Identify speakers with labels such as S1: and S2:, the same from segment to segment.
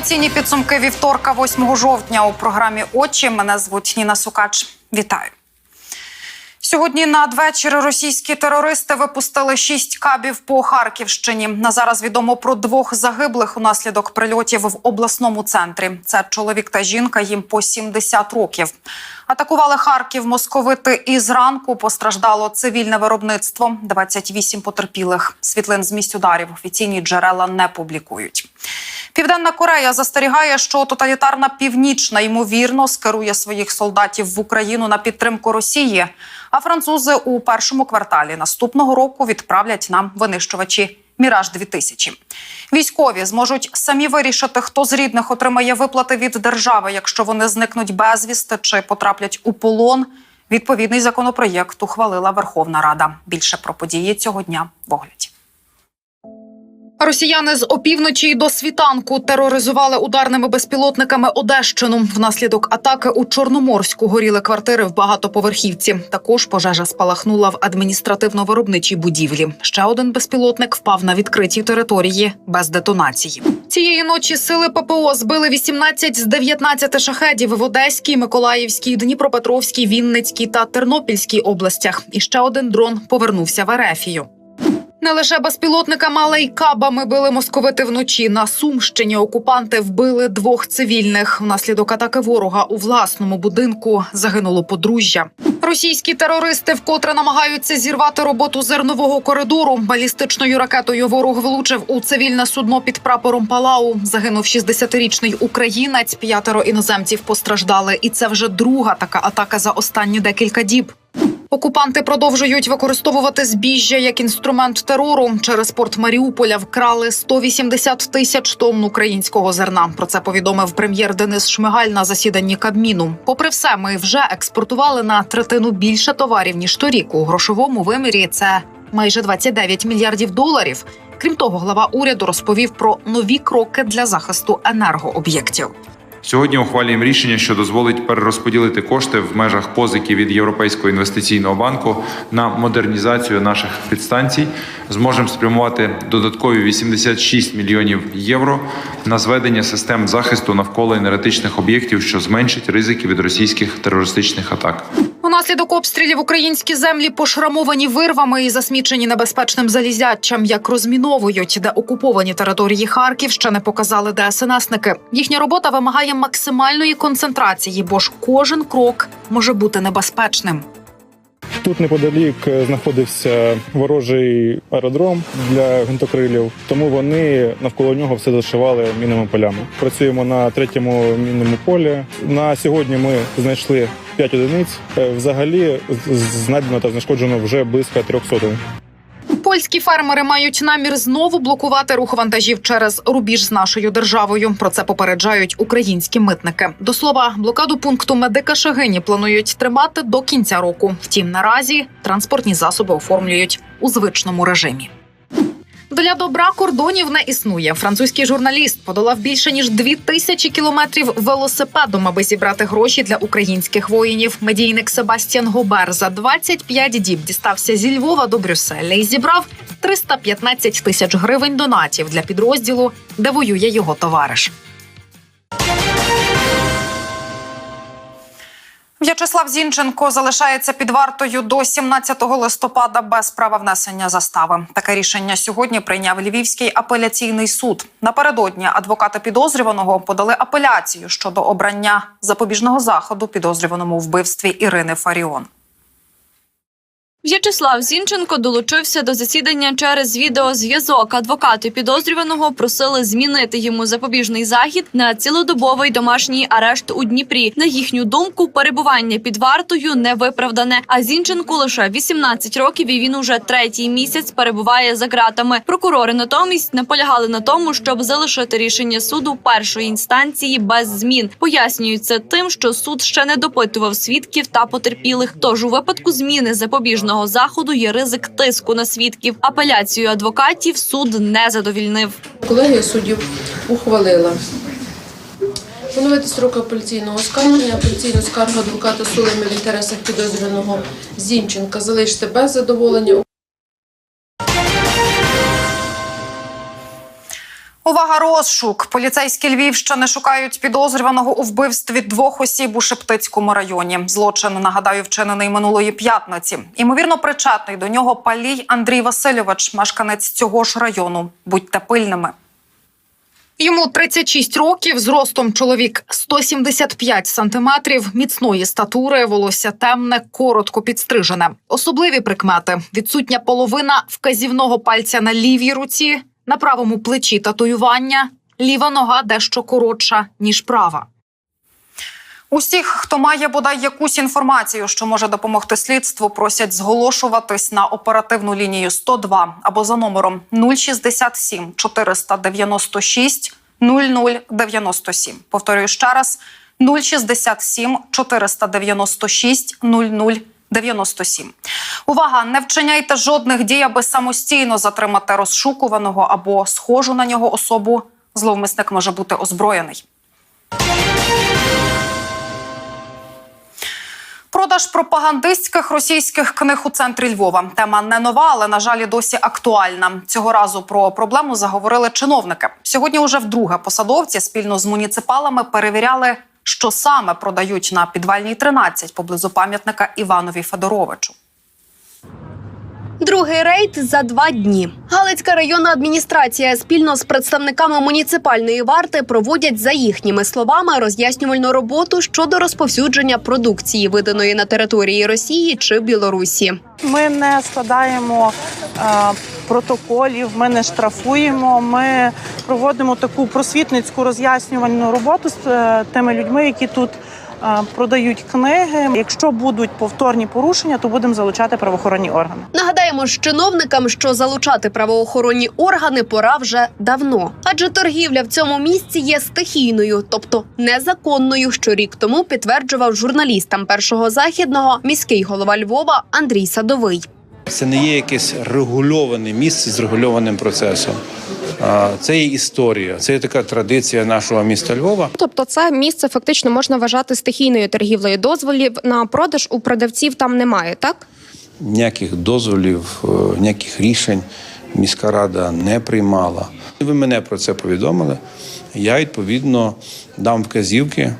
S1: Інформаційні підсумки вівторка, 8 жовтня у програмі Очі. Мене звуть Ніна Сукач. Вітаю. Сьогодні надвечір російські терористи випустили шість кабів по Харківщині. На зараз відомо про двох загиблих унаслідок прильотів в обласному центрі. Це чоловік та жінка, їм по 70 років. Атакували Харків московити і зранку постраждало цивільне виробництво. 28 потерпілих. Світлин з місць ударів офіційні джерела не публікують. Південна Корея застерігає, що тоталітарна північна ймовірно скерує своїх солдатів в Україну на підтримку Росії. А французи у першому кварталі наступного року відправлять нам винищувачі Міраж 2000 Військові зможуть самі вирішити, хто з рідних отримає виплати від держави, якщо вони зникнуть безвісти чи потраплять у полон. Відповідний законопроєкт ухвалила Верховна Рада. Більше про події цього дня в огляді. Росіяни з опівночі до світанку тероризували ударними безпілотниками Одещину. Внаслідок атаки у Чорноморську горіли квартири в багатоповерхівці. Також пожежа спалахнула в адміністративно-виробничій будівлі. Ще один безпілотник впав на відкритій території без детонації. Цієї ночі сили ППО збили 18 з 19 шахедів в Одеській, Миколаївській, Дніпропетровській, Вінницькій та Тернопільській областях. І ще один дрон повернувся в Ерефію. Не лише безпілотниками, але й кабами били московити вночі. На Сумщині окупанти вбили двох цивільних. Внаслідок атаки ворога у власному будинку загинуло подружжя. Російські терористи вкотре намагаються зірвати роботу зернового коридору. Балістичною ракетою ворог влучив у цивільне судно під прапором Палау. Загинув 60-річний українець. П'ятеро іноземців постраждали, і це вже друга така атака за останні декілька діб. Окупанти продовжують використовувати збіжжя як інструмент терору. Через порт Маріуполя вкрали 180 тисяч тонн українського зерна. Про це повідомив прем'єр Денис Шмигаль на засіданні Кабміну. Попри все, ми вже експортували на третину більше товарів ніж торік. У грошовому вимірі це майже 29 мільярдів доларів. Крім того, глава уряду розповів про нові кроки для захисту енергооб'єктів.
S2: Сьогодні ухвалюємо рішення, що дозволить перерозподілити кошти в межах позики від Європейського інвестиційного банку на модернізацію наших підстанцій. Зможемо спрямувати додаткові 86 мільйонів євро на зведення систем захисту навколо енергетичних об'єктів, що зменшить ризики від російських терористичних атак.
S1: Унаслідок обстрілів українські землі пошрамовані вирвами і засмічені небезпечним залізячам, як розміновують, де окуповані території Харківщини показали ДСНСники. Їхня робота вимагає максимальної концентрації, бо ж кожен крок може бути небезпечним.
S3: Тут неподалік е, знаходився ворожий аеродром для гвинтокрилів, тому вони навколо нього все зашивали мінними полями. Працюємо на третьому мінному полі. На сьогодні ми знайшли 5 одиниць. Е, Взагалі знайдено та знешкоджено вже близько 300.
S1: Польські фермери мають намір знову блокувати рух вантажів через рубіж з нашою державою. Про це попереджають українські митники. До слова, блокаду пункту медика Шагині планують тримати до кінця року. Втім, наразі транспортні засоби оформлюють у звичному режимі. Для добра кордонів не існує. Французький журналіст подолав більше ніж дві тисячі кілометрів велосипедом, аби зібрати гроші для українських воїнів. Медійник Себастьян Гобер за 25 діб дістався зі Львова до Брюсселя і зібрав 315 тисяч гривень донатів для підрозділу, де воює його товариш. В'ячеслав Зінченко залишається під вартою до 17 листопада без права внесення застави. Таке рішення сьогодні прийняв Львівський апеляційний суд. Напередодні адвокати підозрюваного подали апеляцію щодо обрання запобіжного заходу підозрюваному вбивстві Ірини Фаріон.
S4: В'ячеслав Зінченко долучився до засідання через відеозв'язок. Адвокати підозрюваного просили змінити йому запобіжний захід на цілодобовий домашній арешт у Дніпрі. На їхню думку, перебування під вартою не виправдане. А Зінченку лише 18 років, і він уже третій місяць перебуває за ґратами. Прокурори натомість наполягали на тому, щоб залишити рішення суду першої інстанції без змін. Пояснюють це тим, що суд ще не допитував свідків та потерпілих. Тож у випадку зміни запобіжного заходу є ризик тиску на свідків. Апеляцію адвокатів суд не задовільнив.
S5: Колегія суддів ухвалила поновити строк апеляційного оскарження, апеляційну скаргу адвоката Сулими в інтересах підозрюваного Зінченка залишити без задоволення.
S1: Увага, розшук. Поліцейські Львівщини шукають підозрюваного у вбивстві двох осіб у Шептицькому районі. Злочин, нагадаю, вчинений минулої п'ятниці. Імовірно, причетний до нього палій Андрій Васильович, мешканець цього ж району. Будьте пильними. Йому 36 років, зростом чоловік 175 сантиметрів, міцної статури, волосся темне, коротко підстрижене. Особливі прикмети: відсутня половина вказівного пальця на лівій руці, на правому плечі татуювання, ліва нога дещо коротша ніж права. Усіх, хто має бодай якусь інформацію, що може допомогти слідству, просять зголошуватись на оперативну лінію 102 або за номером 067 496 0097. Повторюю ще раз: 067 496 0097. Увага! Не вчиняйте жодних дій, аби самостійно затримати розшукуваного або схожу на нього особу. Зловмисник може бути озброєний. Продаж пропагандистських російських книг у центрі Львова. Тема не нова, але на жаль, досі актуальна. Цього разу про проблему заговорили чиновники. Сьогодні уже вдруге посадовці спільно з муніципалами перевіряли, що саме продають на підвальній 13 поблизу пам'ятника Іванові Федоровичу.
S6: Другий рейд за два дні. Галицька районна адміністрація спільно з представниками муніципальної варти проводять за їхніми словами роз'яснювальну роботу щодо розповсюдження продукції, виданої на території Росії чи Білорусі.
S7: Ми не складаємо е, протоколів, ми не штрафуємо. Ми проводимо таку просвітницьку роз'яснювальну роботу з е, тими людьми, які тут продають книги. Якщо будуть повторні порушення, то будемо залучати правоохоронні органи.
S6: Нагадаємо ж чиновникам, що залучати правоохоронні органи пора вже давно, адже торгівля в цьому місці є стихійною, тобто незаконною, що рік тому підтверджував журналістам першого західного міський голова Львова Андрій Садовий.
S8: Це не є якесь регульоване місце з регульованим процесом. Це є історія, це є така традиція нашого міста Львова.
S9: Тобто, це місце фактично можна вважати стихійною торгівлею. Дозволів на продаж у продавців там немає, так?
S8: Ніяких дозволів, е, ніяких рішень міська рада не приймала. Ви мене про це повідомили. Я відповідно дам вказівки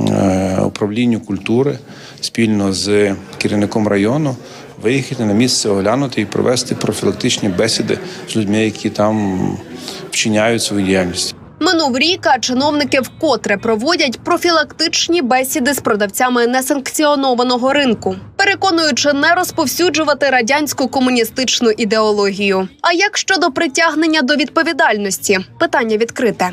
S8: е, управлінню культури спільно з керівником району виїхати на місце, оглянути і провести профілактичні бесіди з людьми, які там вчиняють свою діяльність.
S6: Минув рік, а чиновники вкотре проводять профілактичні бесіди з продавцями несанкціонованого ринку, переконуючи не розповсюджувати радянську комуністичну ідеологію. А як щодо притягнення до відповідальності? Питання відкрите.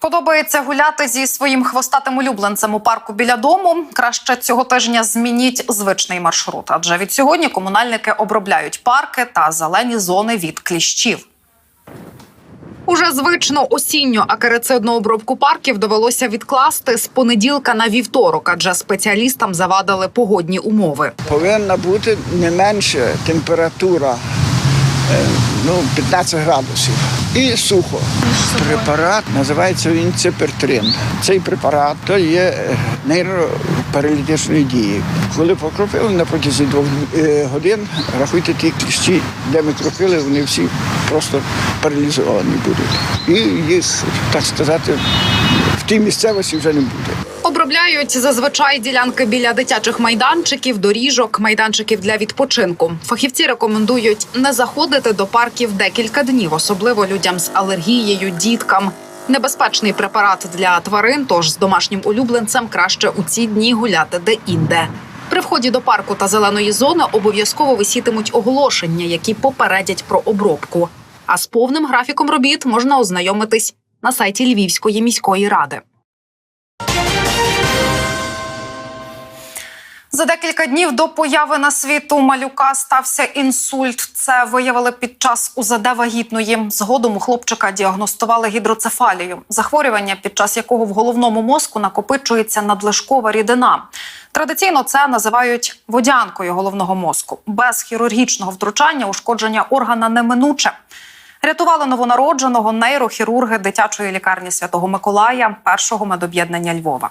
S1: Подобається гуляти зі своїм хвостатим улюбленцем у парку біля дому. Краще цього тижня змініть звичний маршрут, адже від сьогодні комунальники обробляють парки та зелені зони від кліщів. Уже звично осінню акарицидну обробку парків довелося відкласти з понеділка на вівторок, адже спеціалістам завадили погодні умови.
S10: повинна бути не менше температура е, ну, 15 градусів. І сухо. Препарат називається він ципертрин. Цей препарат то є е, нейропаралітичної дії. Коли покропили на протязі двох е, годин, рахуйте ті кліщі, де ми кропили, вони всі просто паралізовані будуть. І їх, так сказати, в тій місцевості вже не буде.
S1: Обробляють зазвичай ділянки біля дитячих майданчиків, доріжок, майданчиків для відпочинку. Фахівці рекомендують не заходити до парків декілька днів, особливо людям з алергією, діткам. Небезпечний препарат для тварин, тож з домашнім улюбленцем краще у ці дні гуляти де-інде. При вході до парку та зеленої зони обов'язково висітимуть оголошення, які попередять про обробку. А з повним графіком робіт можна ознайомитись на сайті Львівської міської ради. За декілька днів до появи на світ у малюка стався інсульт. Це виявили під час УЗД вагітної. Згодом у хлопчика діагностували гідроцефалію, захворювання, під час якого в головному мозку накопичується надлишкова рідина. Традиційно це називають водянкою головного мозку. Без хірургічного втручання ушкодження органа неминуче. Рятували новонародженого нейрохірурги дитячої лікарні Святого Миколая, першого медоб'єднання Львова.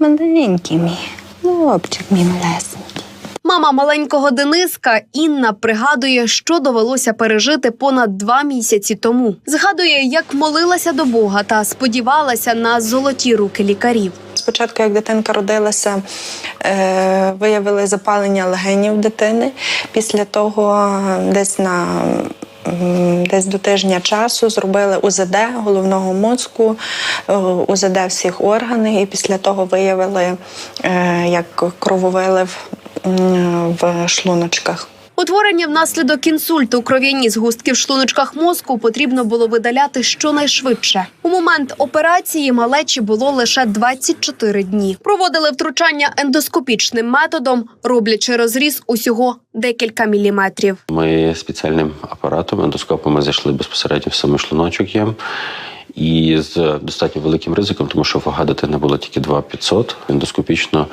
S11: Маленький мій, хлопчик мій малесенький.
S6: Мама маленького Дениска Інна пригадує, що довелося пережити понад два місяці тому. Згадує, як молилася до Бога та сподівалася на золоті руки лікарів.
S11: Спочатку, як дитинка родилася, е, виявили запалення легенів дитини. Після того, десь на Десь до тижня часу зробили УЗД головного мозку, е, УЗД всіх органів, і після того виявили е, як крововилив в шлуночках.
S6: Утворення внаслідок інсульту кров'яні згустки в шлуночках мозку потрібно було видаляти щонайшвидше. У момент операції малечі було лише 24 дні. Проводили втручання ендоскопічним методом, роблячи розріз усього декілька міліметрів.
S12: Ми спеціальним апаратом, ендоскопом зайшли безпосередньо в самий шлуночок єм. І з достатньо великим ризиком, тому що вага дитини була тільки 2500. Ендоскопічно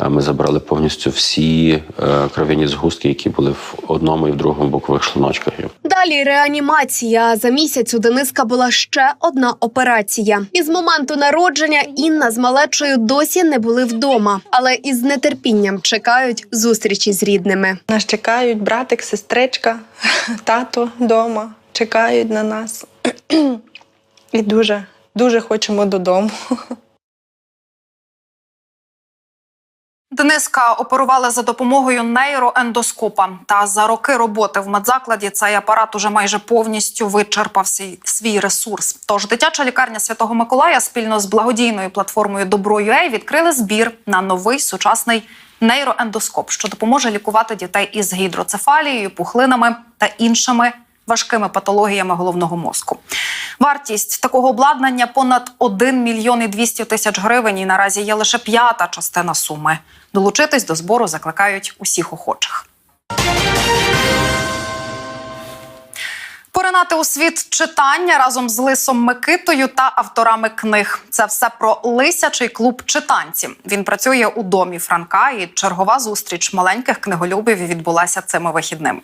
S12: е, ми забрали повністю всі е, кров'яні згустки, які були в одному і в другому бокових шлуночках.
S6: Далі реанімація. За місяць у Дениска була ще одна операція. І з моменту народження Інна з малечою досі не були вдома, але із нетерпінням чекають зустрічі з рідними.
S11: Нас чекають братик, сестричка, тато вдома, чекають на нас. І дуже, дуже хочемо додому.
S1: Дениска оперували за допомогою нейроендоскопа. Та за роки роботи в медзакладі цей апарат уже майже повністю вичерпав свій ресурс. Тож дитяча лікарня Святого Миколая спільно з благодійною платформою Добро.ua відкрили збір на новий сучасний нейроендоскоп, що допоможе лікувати дітей із гідроцефалією, пухлинами та іншими важкими патологіями головного мозку. Вартість такого обладнання понад 1 мільйон і 200 тисяч гривень. І наразі є лише п'ята частина суми. Долучитись до збору закликають усіх охочих. Поринати у світ читання разом з Лисом Микитою та авторами книг. Це все про лисячий клуб читанців. Він працює у домі Франка, і чергова зустріч маленьких книголюбів відбулася цими вихідними.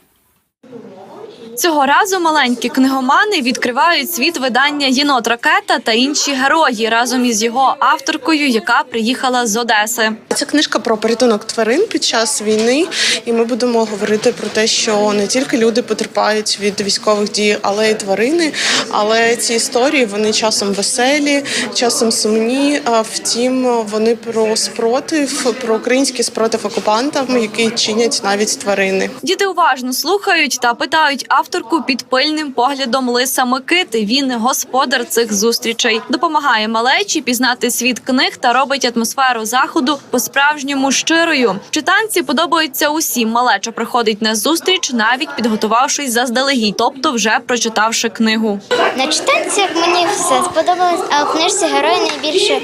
S4: Цього разу маленькі книгомани відкривають світ видання Єнот Ракета та інші герої разом із його авторкою, яка приїхала з Одеси.
S13: Ця книжка про порятунок тварин під час війни, і ми будемо говорити про те, що не тільки люди потерпають від військових дій, але й тварини. Але ці історії вони часом веселі, часом сумні. А втім, вони про спротив, про український спротив окупантам, який чинять навіть тварини.
S4: Діти уважно слухають та питають авторку під пильним поглядом Лиса Микити. Він господар цих зустрічей, допомагає малечі пізнати світ книг та робить атмосферу заходу по-справжньому щирою. Читанці подобаються усім. Малеча приходить на зустріч, навіть підготувавшись заздалегідь, тобто вже прочитавши книгу.
S14: На читанцях мені все сподобалось, а у книжці герої найбільше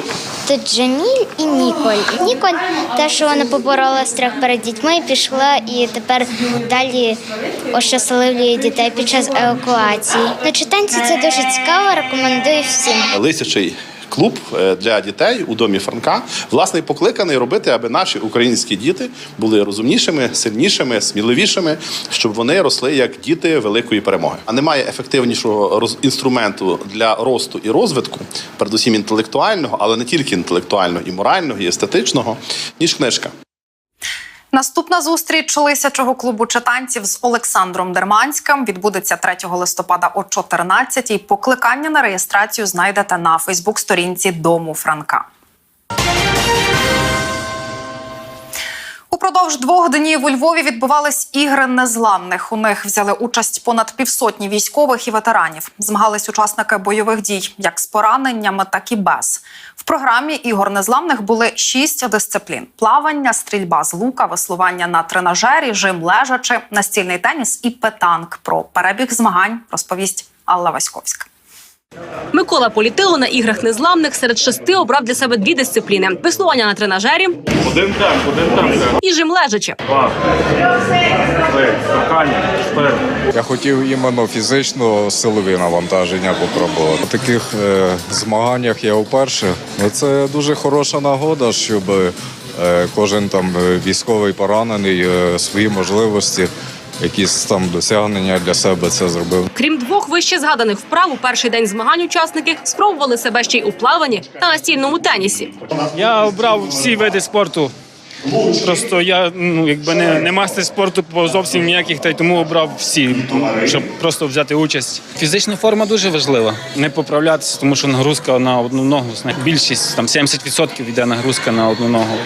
S14: тут Джаміль і Ніколь. Ніколь, те, що вона поборола страх перед дітьми, пішла і тепер далі ощасливлює дітей під час евакуації. На читанці це дуже цікаво, рекомендую всім.
S15: Лисячий клуб е, для дітей у домі Франка власне покликаний робити, аби наші українські діти були розумнішими, сильнішими, сміливішими, щоб вони росли як діти великої перемоги. А немає ефективнішого інструменту для росту і розвитку, передусім інтелектуального, але не тільки інтелектуального, і морального, і естетичного, ніж книжка.
S1: Наступна зустріч лисячого клубу читанців з Олександром Дерманським відбудеться 3 листопада о 14-й. Покликання на реєстрацію знайдете на Фейсбук-сторінці Дому Франка. Упродовж двох днів у Львові відбувались ігри незламних. У них взяли участь понад півсотні військових і ветеранів. Змагались учасники бойових дій, як з пораненнями, так і без. В програмі ігор незламних були шість дисциплін: плавання, стрільба з лука, веслування на тренажері, жим лежачи, настільний теніс і петанк. Про перебіг змагань розповість Алла Васьковська.
S16: Микола Політило на іграх незламних серед шести обрав для себе дві дисципліни: веслування на тренажері
S3: Один так, один так.
S16: і жим лежачи.
S3: Два, три, стакання, чотири.
S17: Я хотів іменно фізично силові навантаження попробувати. У таких е, змаганнях я вперше. Ну, Це дуже хороша нагода, щоб е, кожен там е, військовий поранений е, свої можливості, якісь там досягнення для себе це зробив.
S16: Крім двох вище згаданих вправ, у перший день змагань учасники спробували себе ще й у плаванні та настільному тенісі.
S18: Я обрав всі види спорту Просто я ну якби не, не мастер спорту по зовсім ніяких, та й тому обрав всі, щоб просто взяти участь. Фізична форма дуже важлива. Не поправлятися, тому що нагрузка на одну ногу. Більшість там 70% йде нагрузка на одну ногу.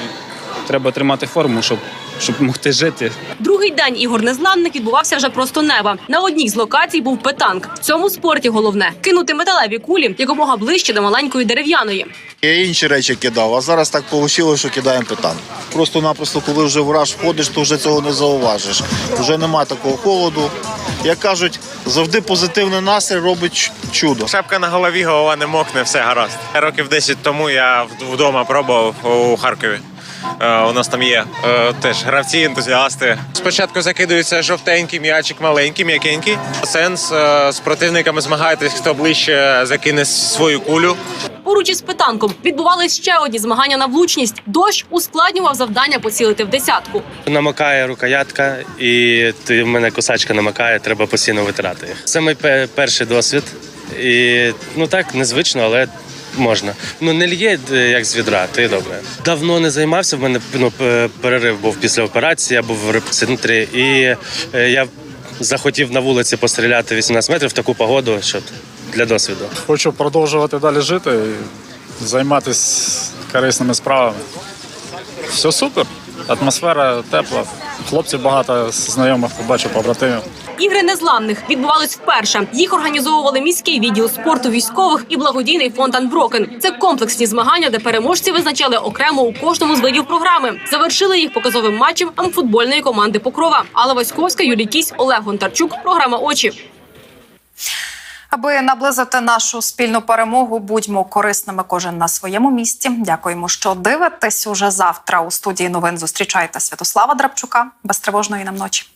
S18: Треба тримати форму, щоб, щоб могти жити.
S16: Другий день ігор незламних відбувався вже просто неба. На одній з локацій був петанк. В цьому спорті головне кинути металеві кулі якомога ближче до маленької дерев'яної.
S19: Я інші речі кидав, а зараз так вийшло, що кидаємо питан. Просто-напросто, коли вже в раж входиш, то вже цього не зауважиш. Вже немає такого холоду. Як кажуть, завжди позитивний настрій робить чудо.
S20: Шапка на голові, голова не мокне, все гаразд. Років 10 тому я вдома пробував у Харкові. Е, У нас там є е, теж гравці, ентузіасти. Спочатку закидується жовтенький м'ячик, маленький, м'якенький. Сенс е, з противниками змагайтесь, хто ближче закине свою кулю.
S16: Поруч із питанком відбувались ще одні змагання на влучність. Дощ ускладнював завдання поцілити в десятку.
S21: Намокає рукоятка, і ти- в мене косачка намокає, треба постійно витирати. Це мій перший досвід. І ну так, незвично, але можна. Ну не лє е, як з відра, то й добре. Давно не займався. В мене ну, перерив був після операції, я був в репцентрі, і е, я захотів на вулиці постріляти 18 метрів в таку погоду, щоб для досвіду.
S22: Хочу продовжувати далі жити і займатися корисними справами. Все супер. Атмосфера тепла. Хлопців багато знайомих побачив побратимів.
S16: Ігри незламних відбувались вперше. Їх організовували міський відділ спорту військових і благодійний фонд Анброкен. Це комплексні змагання, де переможці визначали окремо у кожному з видів програми. Завершили їх показовим матчем амфутбольної команди Покрова. Алла Васьковська, Юлій Кісь, Олег Гонтарчук. Програма очі.
S1: Аби наблизити нашу спільну перемогу, будьмо корисними кожен на своєму місці. Дякуємо, що дивитесь уже завтра. У студії новин зустрічайте Святослава Драбчука. Безтривожної нам ночі.